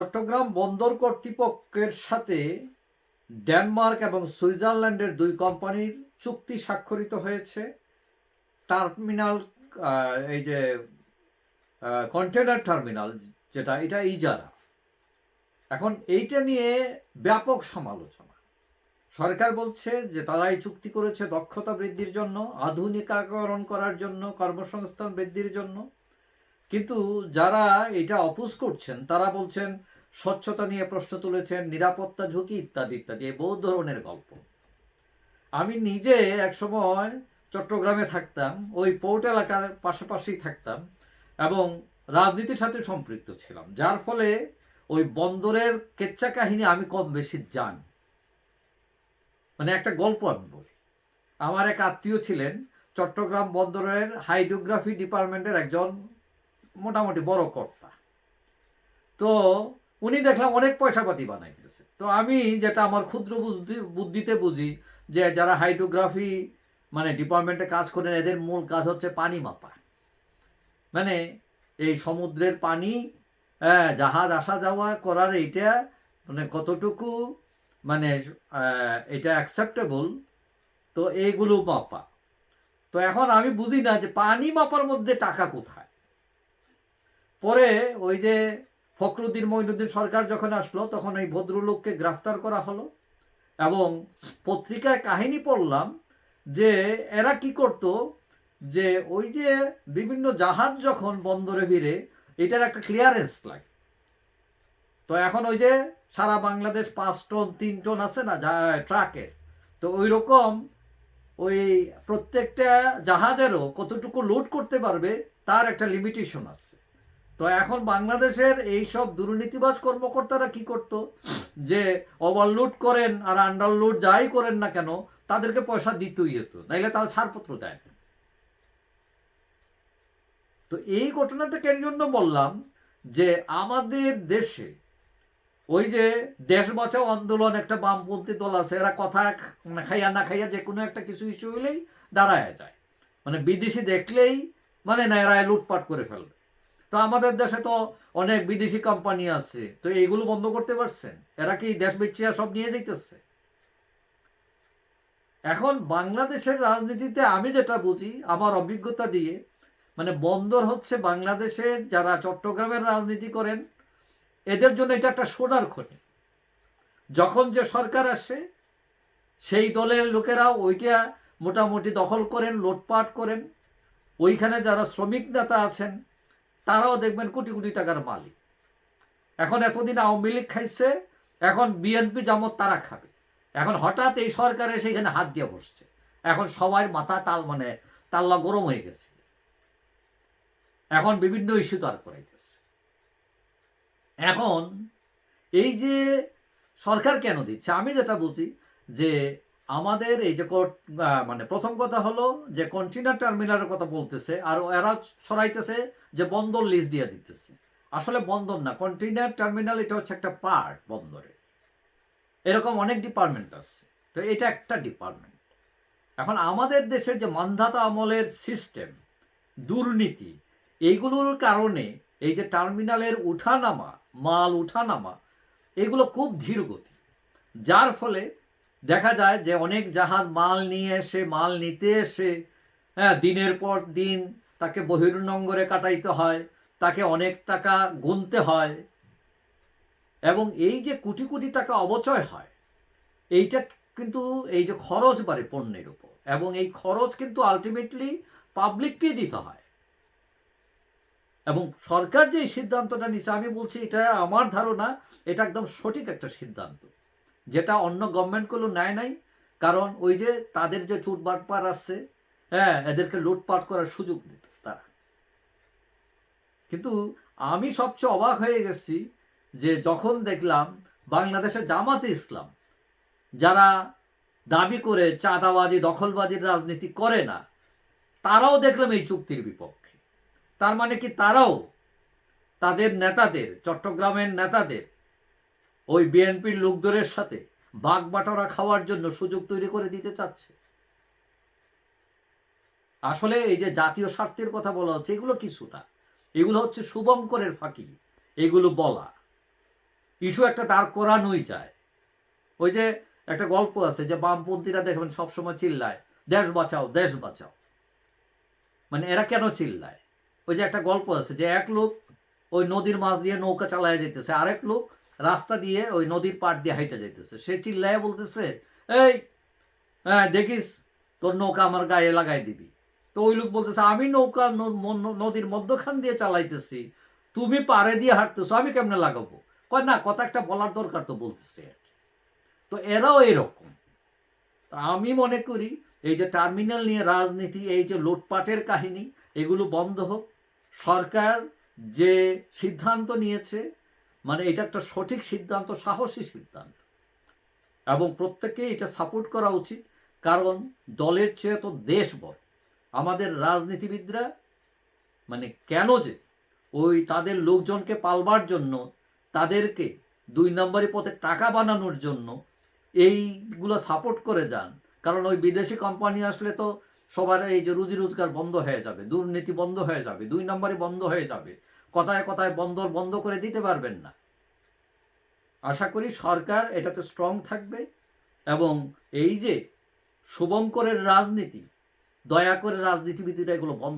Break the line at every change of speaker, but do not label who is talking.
চট্টগ্রাম বন্দর কর্তৃপক্ষের সাথে ডেনমার্ক এবং সুইজারল্যান্ডের দুই কোম্পানির চুক্তি স্বাক্ষরিত হয়েছে। টার্মিনাল এই যে কন্টেনার টার্মিনাল যেটা, এটা ইজারা। এখন এইটা নিয়ে ব্যাপক সমালোচনা। সরকার বলছে যে তারা এই চুক্তি করেছে দক্ষতা বৃদ্ধির জন্য, আধুনিকাকরণ করার জন্য, কর্মসংস্থান বৃদ্ধির জন্য। কিন্তু যারা এটা অপোজ করছেন, তারা বলছেন, স্বচ্ছতা নিয়ে প্রশ্ন তুলেছেন, নিরাপত্তা ঝুঁকি ইত্যাদি ইত্যাদি বহু ধরনের গল্প। আমি নিজে একসময় চট্টগ্রামে থাকতাম, ওই পোর্ট এলাকার পাশাপাশি থাকতাম এবং রাজনীতির সাথে সম্পৃক্ত ছিলাম, যার ফলে ওই বন্দরের কেচ্চা কাহিনী আমি কম বেশি জানি। মানে একটা গল্প আমি বলি। আমার এক আত্মীয় ছিলেন, চট্টগ্রাম বন্দরের হাইড্রোগ্রাফি ডিপার্টমেন্টের একজন মোটামুটি বড় কর্তা। তো উনি দেখলাম অনেক পয়সাপাতি বানাইতেছে তো আমি যেটা আমার ক্ষুদ্র বুদ্ধি বুদ্ধিতে বুঝি যে যারা হাইড্রোগ্রাফি মানে ডিপার্টমেন্টে কাজ করেন এদের মূল কাজ হচ্ছে পানি মাপা। মানে এই সমুদ্রের পানি হ্যাঁ, জাহাজ আসা যাওয়া করার এইটা মানে কতটুকু মানে এটা অ্যাকসেপ্টেবল তো এইগুলো মাপা। তো এখন আমি বুঝি না যে পানি মাপার মধ্যে টাকা কোথায়? পরে ওই যে ফখরুদ্দিন মঈনুদ্দিন সরকার যখন আসলো, তখন এই ভদ্রলোককে গ্রেফতার করা হলো এবং পত্রিকায় কাহিনী পড়লাম যে এরা কি করত যে ওই যে বিভিন্ন জাহাজ যখন বন্দরে ভিড়ে, এটার একটা ক্লিয়ারেন্স লাগে। তো এখন ওই যে সারা বাংলাদেশ পাঁচ টন, তিন টন আছে না ট্রাকে তো ওই রকম ওই প্রত্যেকটা জাহাজেরও কতটুকু লোড করতে পারবে, তার একটা লিমিটেশন আছে। তো এখন বাংলাদেশের এই সব দুর্নীতিবাজ কর্মকর্তারা কি করত? যে ওভারলোড করেন আর আন্ডারলোড যাই করেন না কেন, তাদেরকে পয়সা দিতেই হতো, নাইলে তারা ছাড়পত্র দেয় না। তো এই ঘটনাটা কেন জন্য বললাম? যে আমাদের দেশে ওই যে দেশ বাঁচাও আন্দোলন একটা বামপন্থী দল আছে, এরা কথা মানে খাইয়া না খাইয়া যে কোনো একটা কিছু ইস্যু হইলেই দাঁড়ায় যায়। মানে বিদেশি দেখলেই মানে না, এরা লুটপাট করে ফেলবে। তো আমাদের দেশে তো অনেক বিদেশি কোম্পানি আছে। তো এইগুলো বন্ধ করতে পারছেন? এরা কি দেশ বেচিয়া সব নিয়ে যাইতেছে? এখন বাংলাদেশের রাজনীতিতে আমি যেটা বুঝি, আমার অভিজ্ঞতা দিয়ে মানে বন্দর হচ্ছে বাংলাদেশে যারা চট্টগ্রামের রাজনীতি করেন, এদের জন্য এটা একটা সোনার খনি। যখন যে সরকার আসে, সেই দলের লোকেরা ওইটা মোটামুটি দখল করেন, লুটপাট করেন। ওইখানে যারা শ্রমিক নেতা আছেন তারাও দেখবেন কোটি কোটি টাকার মালিক। এখন এতদিন আওয়ামী লীগ খাইছে, এখন বিএনপি জামত তারা খাবে। এখন হঠাৎ এই সরকারে সেখানে হাত দিয়ে বসছে। এখন সবার মাথা তাল মানে তাল্লা গরম হয়ে গেছে। এখন বিভিন্ন ইস্যু তার করাইতেছে এখন এই যে সরকার কেন দিচ্ছে, আমি যেটা বুঝি যে আমাদের এই যে মানে প্রথম কথা হলো যে কন্টেনার টার্মিনালের কথা বলতেছে আর এরা ছড়াইতেছে যে বন্দর লিজ দিয়ে দিতেছে। আসলে বন্দর না, কন্টেনার টার্মিনাল এটা হচ্ছে একটা পার্ট বন্দরে। এরকম অনেক ডিপার্টমেন্ট আছে, তো এটা একটা ডিপার্টমেন্ট। এখন আমাদের দেশের যে মান্ধাতা আমলের সিস্টেম, দুর্নীতি, এইগুলোর কারণে এই যে টার্মিনালের উঠানামা, মাল উঠানামা, এগুলো খুব ধীর গতি যার ফলে দেখা যায় যে অনেক জাহাজ মাল নিয়ে এসে, মাল নিতে এসে হ্যাঁ দিনের পর দিন তাকে বহির্নঙ্গরে কাটাইতে হয়, তাকে অনেক টাকা গুনতে হয় এবং এই যে কোটি কোটি টাকা অবচয় হয়, এইটা কিন্তু এই যে খরচ বাড়ে পণ্যের উপর এবং এই খরচ কিন্তু আলটিমেটলি পাবলিককেই দিতে হয়। এবং সরকার যে সিদ্ধান্তটা নিছে আমি বলছি এটা আমার ধারণা, এটা একদম সঠিক একটা সিদ্ধান্ত। যেটা অন্য গভর্নমেন্টগুলো নেয় নাই, কারণ ওই যে তাদের যে চুট বাটপার আছে হ্যাঁ এদেরকে লুটপাট করার সুযোগ দিত তারা। কিন্তু আমি সবচেয়ে অবাক হয়ে গেছি যে যখন দেখলাম বাংলাদেশের জামাতে ইসলাম, যারা দাবি করে চাঁদাবাজি, দখলবাজির রাজনীতি করে না, তারাও দেখলাম এই চুক্তির বিপক্ষে। তার মানে কি তারাও তাদের নেতাদের, চট্টগ্রামের নেতাদের ওই বিএনপির লোকদের সাথে বাঘ বাটোয়ারা খাওয়ার জন্য সুযোগ তৈরি করে দিতে চাচ্ছে। আসলে এই যে জাতীয় স্বার্থের কথা বলা হচ্ছে, এগুলো কিছু না এগুলো হচ্ছে শুভঙ্করের ফাঁকি, এগুলো বলা। ইস্যু একটা দাঁড় করানোই যায়। ওই যে একটা গল্প আছে যে বামপন্থীরা দেখবেন সবসময় চিল্লায়, দেশ বাঁচাও দেশ বাঁচাও। মানে এরা কেন চিল্লায়? ওই যে একটা গল্প আছে যে এক লোক ওই নদীর মাছ দিয়ে নৌকা চালায় যেতেছে, আরেক লোক রাস্তা দিয়ে ওই নদীর পাড় দিয়ে হাইটে যাইতেছে। সে চিল্লায় বলতেছে, এই হ্যাঁ দেখিস, তোর নৌকা আমার গায়ে লাগাই দিবি। তো ওই লোক বলতেছে, আমি নৌকা নদীর মধ্যখান দিয়ে চালাইতেছি। তুমি পাড়ে দিয়ে হাঁটতেছো, আমি কেমনে লাগাবো? কয়, না, কথা একটা বলার দরকার তো, বলতেছে আর কি। তো এরাও এরকম আমি মনে করি, এই যে টার্মিনাল নিয়ে রাজনীতি, এই যে লুটপাটের কাহিনী, এগুলো বন্ধ হোক। সরকার যে সিদ্ধান্ত নিয়েছে মানে এটা একটা সঠিক সিদ্ধান্ত, সাহসী সিদ্ধান্ত। এবং প্রত্যেককে এটা সাপোর্ট করা উচিত, কারণ দলের চেয়ে তো দেশ বড়। আমাদের রাজনীতিবিদরা মানে কেন যে ওই তাদের লোকজনকে পালবার জন্য, তাদেরকে দুই নম্বরই পথে টাকা বানানোর জন্য এইগুলো সাপোর্ট করে যান। কারণ ওই বিদেশি কোম্পানি আসলে তো সবার এই যে রুজি রোজগার বন্ধ হয়ে যাবে, দুর্নীতি বন্ধ হয়ে যাবে, দুই নম্বরই বন্ধ হয়ে যাবে। কথায় কথায় বন্দর বন্ধ করে দিতে পারবেন না। আশা করি সরকার এটাতে স্ট্রং থাকবে এবং এই যে শুভঙ্করের রাজনীতি, দয়া করে রাজনীতিবিদরা এগুলো বন্ধ